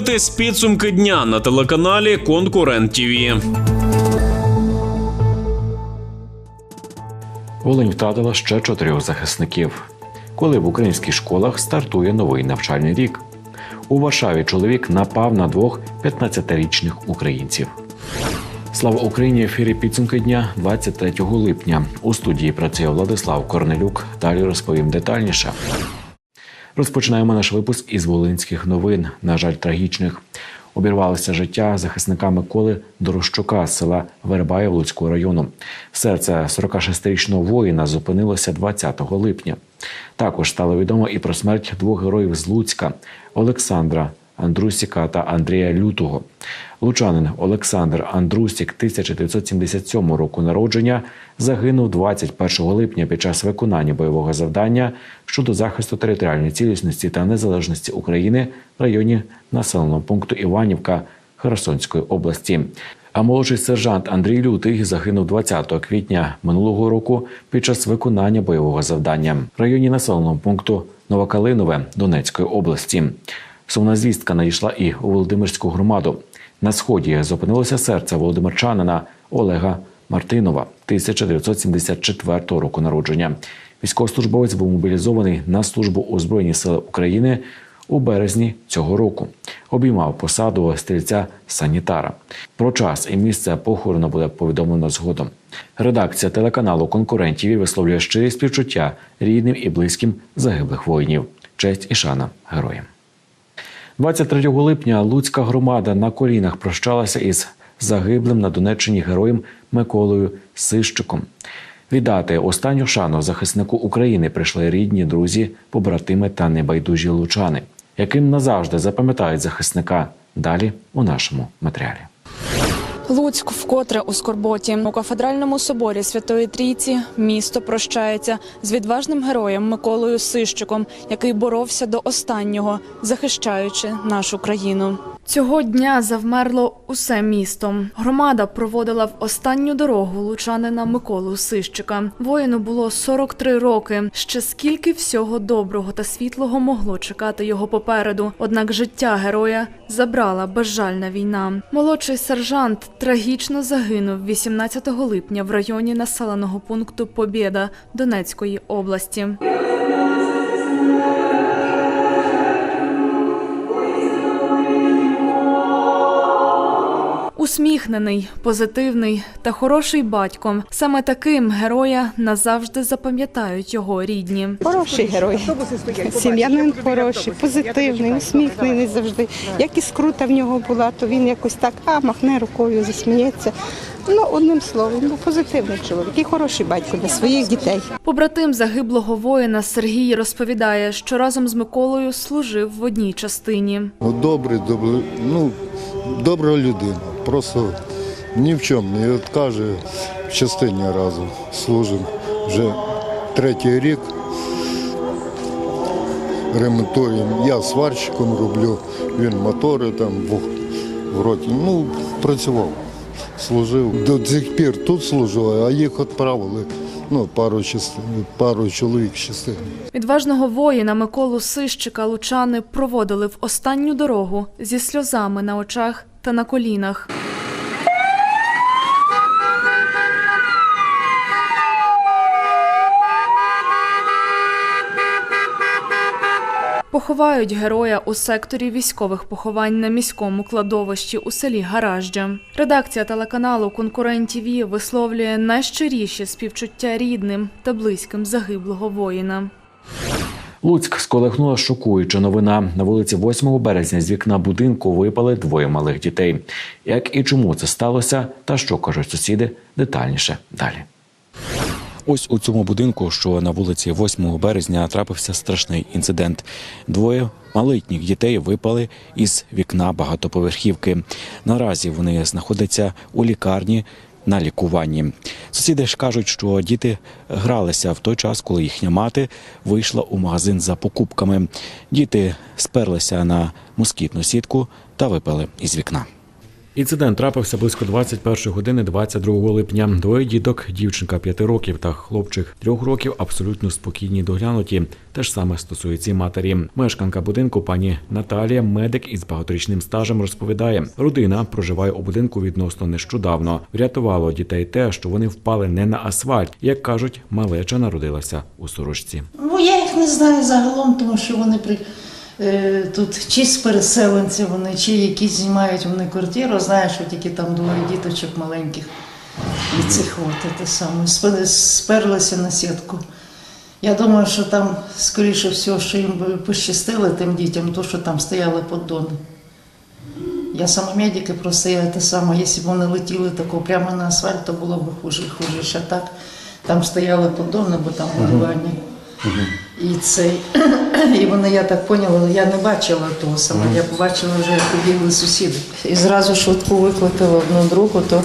дивитесь підсумки дня на телеканалі Конкурент ТІВІ. Волинь втратила ще чотирьох захисників. Коли в українських школах стартує новий навчальний рік. У Варшаві чоловік напав на двох 15-річних українців. Слава Україні! Ефірі підсумки дня 23 липня. У студії працює Владислав Корнелюк. Далі розповім детальніше. Розпочинаємо наш випуск із волинських новин. На жаль, трагічних. Обірвалося життя захисника Миколи Дорощука з села Вербаєв Луцького району. Серце 46-річного воїна зупинилося 20 липня. Також стало відомо і про смерть двох героїв з Луцька Олександра Андрусіка та Андрія Лютого. Лучанин Олександр Андрусік 1977 року народження загинув 21 липня під час виконання бойового завдання щодо захисту територіальної цілісності та незалежності України в районі населеного пункту Іванівка Херсонської області. А молодший сержант Андрій Лютий загинув 20 квітня минулого року під час виконання бойового завдання в районі населеного пункту Новокалинове Донецької області. Сумна звістка надійшла і у Володимирську громаду. На сході зупинилося серце володимирчанина Олега Мартинова 1974 року народження. Військовослужбовець був мобілізований на службу у Збройні Сили України у березні цього року. Обіймав посаду стрільця санітара. Про час і місце похорону буде повідомлено згодом. Редакція телеканалу конкурентів висловлює щирі співчуття рідним і близьким загиблих воїнів. Честь і шана героям. 23 липня Луцька громада на колінах прощалася із загиблим на Донеччині героєм Миколою Сищиком. Віддати останню шану захиснику України прийшли рідні, друзі, побратими та небайдужі лучани, яким назавжди запам'ятають захисника. Далі у нашому матеріалі. Луцьк вкотре у скорботі у кафедральному соборі Святої Трійці місто прощається з відважним героєм Миколою Сищиком, який боровся до останнього, захищаючи нашу країну. Цього дня завмерло усе місто. Громада проводила в останню дорогу лучанина Миколу Сищика. Воїну було 43 роки. Ще скільки всього доброго та світлого могло чекати його попереду. Однак життя героя забрала безжальна війна. Молодший сержант трагічно загинув 18 липня в районі населеного пункту Побєда Донецької області. Усміхнений, позитивний та хороший батьком. Саме таким героя назавжди запам'ятають його рідні. Хороший герой. Сім'янин хороший, позитивний, усміхнений завжди. Як і скрута в нього була, то він якось так а махне рукою, засміється. Ну, одним словом, був позитивний чоловік і хороший батько для своїх дітей. Побратим загиблого воїна Сергій розповідає, що разом з Миколою служив в одній частині. Ну, добрий, добрий, ну, добра людина. Просто ні в чому не відкаже. В частині разом служимо вже третій рік. Ремонтуємо. Я сварщиком роблю, він мотори там в, роті. Ну, працював, служив. До цих пір тут служив, а їх відправили. Ну, пару, частин, пару чоловік з частини. Відважного воїна Миколу Сищика лучани проводили в останню дорогу зі сльозами на очах та на колінах. Поховають героя у секторі військових поховань на міському кладовищі у селі Гаражджа. Редакція телеканалу Конкурент ТІВІ висловлює найщиріші співчуття рідним та близьким загиблого воїна. Луцьк сколихнула шокуюча новина. На вулиці 8 березня з вікна будинку випали двоє малих дітей. Як і чому це сталося, та що кажуть сусіди, детальніше далі. Ось у цьому будинку, що на вулиці 8 березня, трапився страшний інцидент. Двоє малолітніх дітей випали із вікна багатоповерхівки. Наразі вони знаходяться у лікарні. На лікуванні сусіди ж кажуть, що діти гралися в той час, коли їхня мати вийшла у магазин за покупками. Діти сперлися на москітну сітку та випали із вікна. Інцидент трапився близько 21 години 22 липня. Двоє діток, дівчинка 5 років та хлопчик 3 років абсолютно спокійні доглянуті. Те ж саме стосується матері. Мешканка будинку пані Наталія, медик із багаторічним стажем, розповідає, родина проживає у будинку відносно нещодавно. Врятувало дітей те, що вони впали не на асфальт. Як кажуть, малеча народилася у сорочці. Ну, я їх не знаю загалом, тому що вони при, тут чи з переселенці вони, чи якісь знімають вони квартиру. Знаю, що тільки там двоє діточок маленьких. І цих от те саме сперлися на сітку. Я думаю, що там, скоріше всього, що їм пощастило тим дітям, то що там стояли поддони. Я сама медик, і просто я те саме, якщо б вони летіли тако прямо на асфальт, то було б хуже, хуже. А так там стояли поддони, бо там будування. І цей, і вони, я так поняла, я не бачила того саме, я побачила вже, як побігли сусіди. І зразу швидку викликали одну другу, то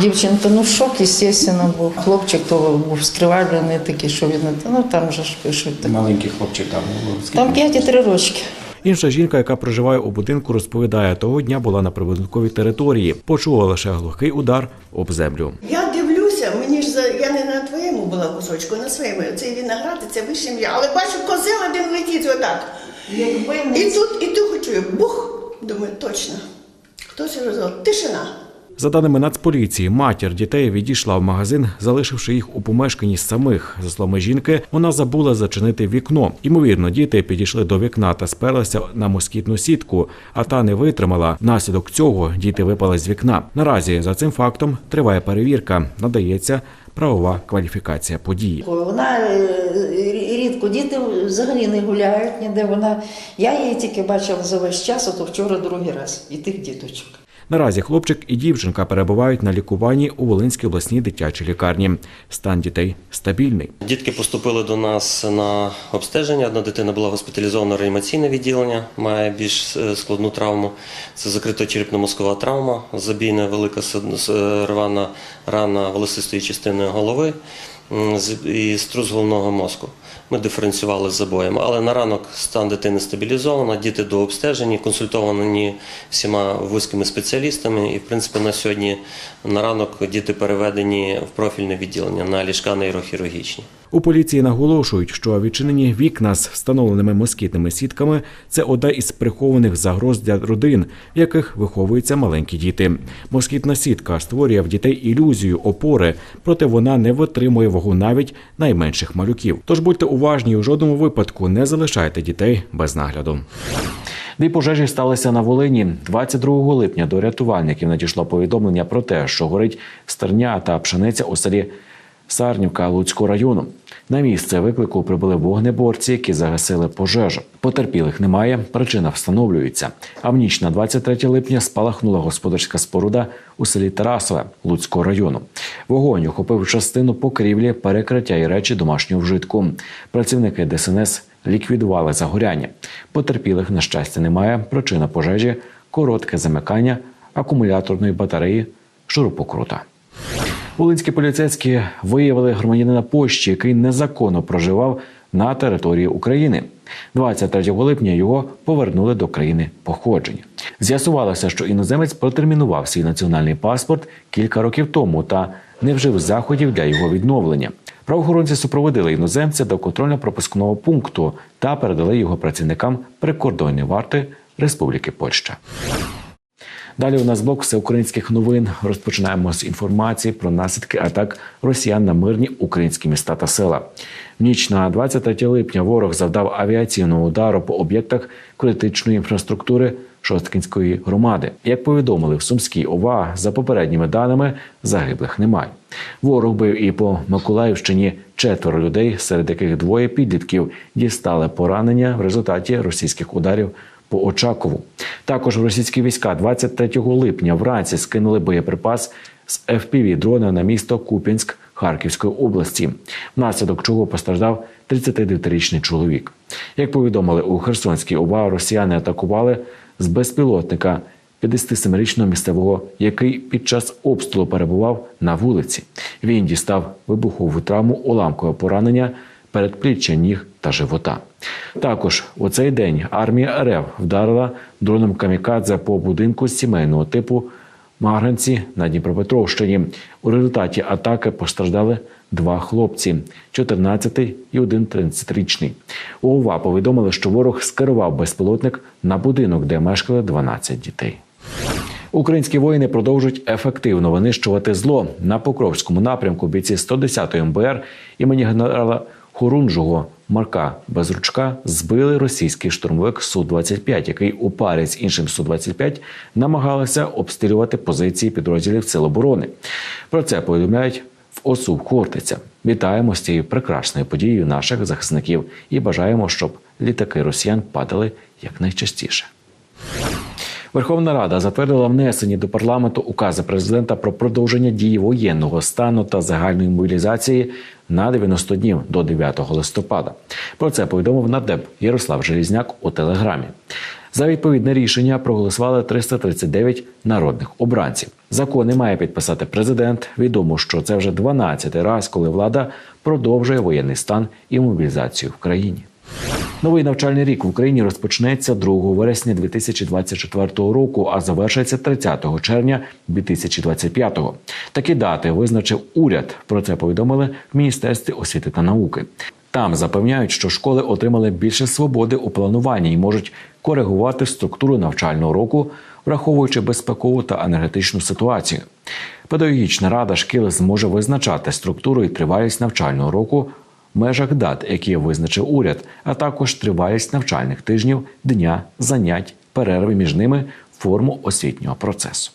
дівчинка, ну шок, звісно, був. Хлопчик то був скривавлений такий, що він, ну там же ж пишуть. Так. Маленький хлопчик там. ну, скільки? Там 5 і 3 рочки. Інша жінка, яка проживає у будинку, розповідає, того дня була на прибудинковій території. Почула лише глухий удар об землю. Я дивлюся, мені ж за я не на твоєму була кусочку, на своєму. Цей виноград, і це вище м'я. Але бачу, козел один летить отак. І тут, і тут чую, бух. Думаю, точно. Хтось розвел. Тишина. За даними Нацполіції, матір дітей відійшла в магазин, залишивши їх у помешканні самих. За словами жінки, вона забула зачинити вікно. Ймовірно, діти підійшли до вікна та сперлися на москітну сітку, а та не витримала. Внаслідок цього діти випали з вікна. Наразі за цим фактом триває перевірка. Надається правова кваліфікація події. Вона е, рідко діти взагалі не гуляють ніде. Вона я її тільки бачила за весь час, а то вчора другий раз і тих діточок. Наразі хлопчик і дівчинка перебувають на лікуванні у Волинській обласній дитячій лікарні. Стан дітей стабільний. Дітки поступили до нас на обстеження. Одна дитина була госпіталізована в реанімаційне відділення, має більш е, складну травму. Це закрита черепно-мозкова травма, забійна велика рвана рана волосистої частини голови і струс головного мозку. Ми диференціювали з забоєм. але на ранок стан дитини стабілізовано, діти до обстеження, консультовані всіма вузькими спеціалістами. І, в принципі, на сьогодні на ранок діти переведені в профільне відділення на ліжка нейрохірургічні. У поліції наголошують, що відчинені вікна з встановленими москітними сітками це одна із прихованих загроз для родин, в яких виховуються маленькі діти. Москітна сітка створює в дітей ілюзію опори, проте вона не витримує вагу навіть найменших малюків. Тож будьте уважні у жодному випадку не залишайте дітей без нагляду. Дві пожежі сталися на Волині. 22 липня до рятувальників надійшло повідомлення про те, що горить стерня та пшениця у селі Сарнівка Луцького району. На місце виклику прибули вогнеборці, які загасили пожежу. Потерпілих немає, причина встановлюється. А в ніч на 23 липня спалахнула господарська споруда у селі Тарасове Луцького району. Вогонь охопив частину покрівлі, перекриття і речі домашнього вжитку. Працівники ДСНС ліквідували загоряння. Потерпілих, на щастя, немає. Причина пожежі коротке замикання акумуляторної батареї шурупокрута. Волинські поліцейські виявили громадянина Польщі, який незаконно проживав на території України. 23 липня його повернули до країни походження. З'ясувалося, що іноземець протермінував свій національний паспорт кілька років тому та не вжив заходів для його відновлення. Правоохоронці супроводили іноземця до контрольно-пропускного пункту та передали його працівникам прикордонної варти Республіки Польща. Далі у нас блок всеукраїнських новин. Розпочинаємо з інформації про наслідки атак росіян на мирні українські міста та села. В ніч на 23 липня ворог завдав авіаційного удару по об'єктах критичної інфраструктури Шосткінської громади. Як повідомили в Сумській ОВА, за попередніми даними загиблих немає. Ворог бив і по Миколаївщині четверо людей, серед яких двоє підлітків дістали поранення в результаті російських ударів по Очакову. Також російські війська 23 липня вранці скинули боєприпас з fpv дрона на місто Куп'янськ Харківської області, внаслідок чого постраждав 39-річний чоловік. Як повідомили у Херсонській ОВА, росіяни атакували з безпілотника 57-річного місцевого, який під час обстрілу перебував на вулиці. Він дістав вибухову травму уламкове поранення передпліччя, ніг та живота. Також у цей день армія РФ вдарила дроном камікадзе по будинку сімейного типу Марганці на Дніпропетровщині. У результаті атаки постраждали два хлопці 14 і один 30-річний. У повідомили, що ворог скерував безпілотник на будинок, де мешкали 12 дітей. Українські воїни продовжують ефективно винищувати зло на Покровському напрямку. Бійці 110-ї МБР імені генерала Хорунжого Марка Безручка збили російський штурмовик Су-25, який у парі з іншим Су-25 намагалися обстрілювати позиції підрозділів Сил оборони. Про це повідомляють в ОСУ Хортиця. Вітаємо з цією прекрасною подією наших захисників і бажаємо, щоб літаки росіян падали якнайчастіше. Верховна Рада затвердила внесені до парламенту укази президента про продовження дії воєнного стану та загальної мобілізації на 90 днів до 9 листопада. Про це повідомив нардеп Ярослав Желізняк у телеграмі. За відповідне рішення проголосували 339 народних обранців. Закони має підписати президент. Відомо, що це вже 12-й раз, коли влада продовжує воєнний стан і мобілізацію в країні. Новий навчальний рік в Україні розпочнеться 2 вересня 2024 року, а завершиться 30 червня 2025. Такі дати визначив уряд. Про це повідомили в Міністерстві освіти та науки. Там запевняють, що школи отримали більше свободи у плануванні і можуть коригувати структуру навчального року, враховуючи безпекову та енергетичну ситуацію. Педагогічна рада шкіл зможе визначати структуру і тривалість навчального року межах дат, які визначив уряд, а також тривалість навчальних тижнів, дня, занять, перерви між ними, форму освітнього процесу.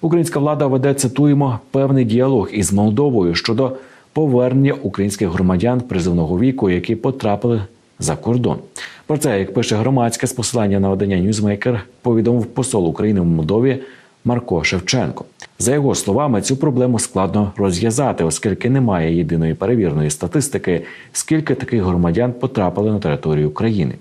Українська влада веде цитуємо певний діалог із Молдовою щодо повернення українських громадян призовного віку, які потрапили за кордон. Про це, як пише громадське з посилання на видання Ньюзмейкер, повідомив посол України в Молдові Марко Шевченко. За його словами, цю проблему складно розв'язати, оскільки немає єдиної перевірної статистики, скільки таких громадян потрапили на територію України.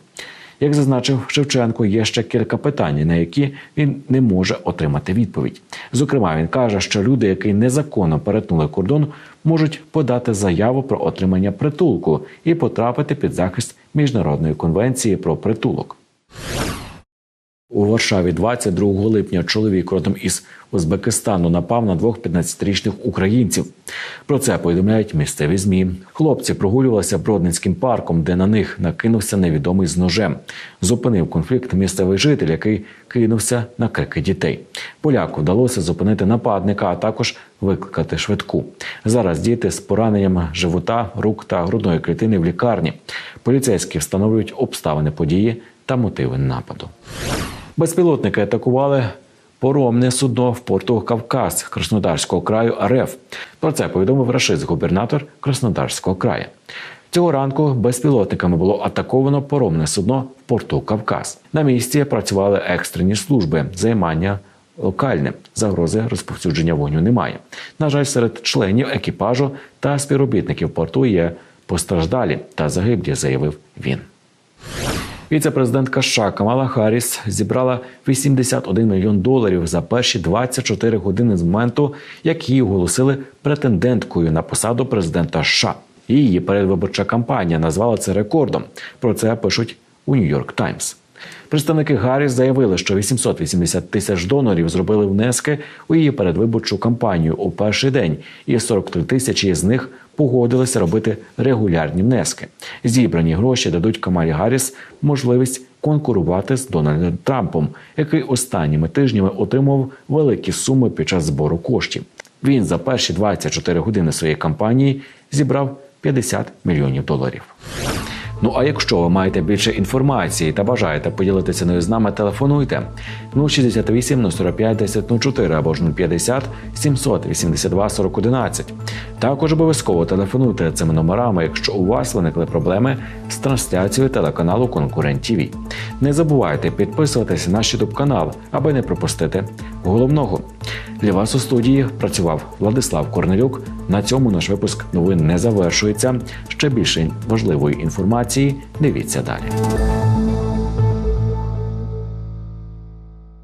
Як зазначив Шевченко, є ще кілька питань, на які він не може отримати відповідь. Зокрема, він каже, що люди, які незаконно перетнули кордон, можуть подати заяву про отримання притулку і потрапити під захист міжнародної конвенції про притулок. У Варшаві 22 липня чоловік родом із Узбекистану напав на двох 15-річних українців. Про це повідомляють місцеві змі. Хлопці прогулювалися Бродницьким парком, де на них накинувся невідомий з ножем. Зупинив конфлікт місцевий житель, який кинувся на крики дітей. Поляку вдалося зупинити нападника, а також викликати швидку. Зараз діти з пораненням живота, рук та грудної клітини в лікарні. Поліцейські встановлюють обставини події та мотиви нападу. Безпілотники атакували поромне судно в порту Кавказ Краснодарського краю РФ. Про це повідомив рашист губернатор Краснодарського краю. Цього ранку безпілотниками було атаковано поромне судно в порту Кавказ. На місці працювали екстрені служби займання. Локальне загрози розповсюдження вогню немає. На жаль, серед членів екіпажу та співробітників порту є постраждалі та загиблі, заявив він. Віце-президентка США Камала Харріс зібрала 81 мільйон доларів за перші 24 години з моменту, як її оголосили претенденткою на посаду президента США. Її передвиборча кампанія назвала це рекордом. Про це пишуть у Нью-Йорк Таймс. Представники Гарріс заявили, що 880 тисяч донорів зробили внески у її передвиборчу кампанію у перший день, і 43 тисячі з них погодилися робити регулярні внески. Зібрані гроші дадуть Камалі Гарріс можливість конкурувати з Дональдом Трампом, який останніми тижнями отримував великі суми під час збору коштів. Він за перші 24 години своєї кампанії зібрав 50 мільйонів доларів. Ну а якщо ви маєте більше інформації та бажаєте поділитися нею з нами, телефонуйте 068 045 1004 або ж 050 782 4011. Також обов'язково телефонуйте цими номерами, якщо у вас виникли проблеми з трансляцією телеканалу Конкурент ТВ. Не забувайте підписуватися на наш YouTube канал, аби не пропустити головного. Для вас у студії працював Владислав Корнелюк. На цьому наш випуск новин не завершується. Ще більше важливої інформації дивіться далі.